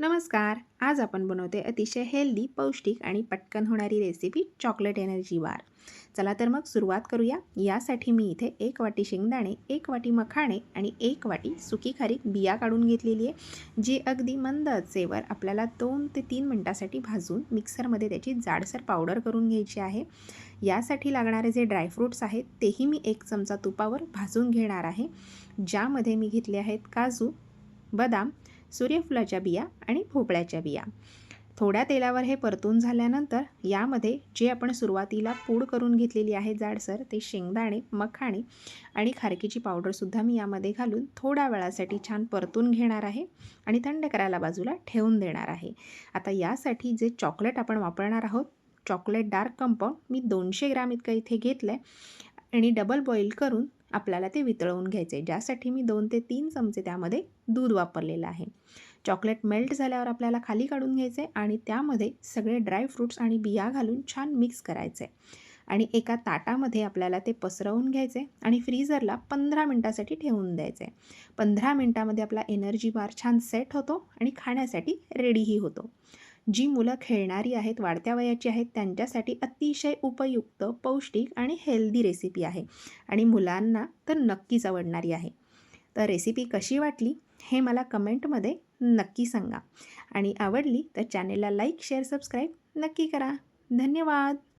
नमस्कार. आज आपण बनवते अतिशय हेल्दी पौष्टिक आणि पटकन होणारी रेसिपी चॉकलेट एनर्जी बार चला तर मग सुरुवात करूया. यासाठी मी इथे एक वाटी शेंगदाणे एक वाटी मखाणे आणि एक वाटी सुकी खारीक बिया काढून घेतलेली आहे जी अगदी मंद आचेवर आपल्याला दोन ते तीन मिनटासाठी भाजून मिक्सरमध्ये त्याची जाडसर पावडर करून घ्यायची आहे. यासाठी लागणारे जे ड्रायफ्रूट्स आहेत तेही मी एक चमचा तुपावर भाजून घेणार आहे. ज्यामध्ये मी घेतले आहेत काजू बदाम सूर्यफुलाच्या बिया आणि भोपळ्याच्या बिया. थोड्या तेलावर हे परतून झाल्यानंतर यामध्ये जे आपण सुरुवातीला पूड करून घेतलेली आहे जाडसर ते शेंगदाणे मखाणे आणि खारकीची पावडरसुद्धा मी यामध्ये घालून थोड्या वेळासाठी छान परतून घेणार आहे आणि थंड करायला बाजूला ठेवून देणार आहे. आता यासाठी जे चॉकलेट आपण वापरणार आहोत चॉकलेट डार्क कंपाऊंड मी दोनशे ग्राम इतकं इथे घेतलं आहे आणि डबल बॉईल करून आपल्याला ते वितळवून घ्यायचे आहे ज्यासाठी मी दोन ते तीन चमचे त्यामध्ये दूध वापरलेलं आहे. चॉकलेट मेल्ट झाल्यावर आपल्याला खाली काढून घ्यायचे आणि त्यामध्ये सगळे ड्रायफ्रूट्स आणि बिया घालून छान मिक्स करायचे आणि एका ताटामध्ये आपल्याला ते पसरवून घ्यायचे आणि फ्रीझरला पंधरा मिनटासाठी ठेवून द्यायचे पंधरा मिनटामध्ये आपला एनर्जी बार छान सेट होतो आणि खाण्यासाठी रेडीही होतो. जी मुलं खेळणारी आहेत वाढत्या वयाची आहेत त्यांच्यासाठी अतिशय उपयुक्त पौष्टिक आणि हेल्दी रेसिपी आहे. आणि मुलांना तर नक्कीच आवडणारी आहे. तर रेसिपी कशी वाटली हे मला कमेंटमध्ये नक्की सांगा. आणि आवडली तर चॅनेलला लाईक शेअर सबस्क्राईब नक्की करा. धन्यवाद!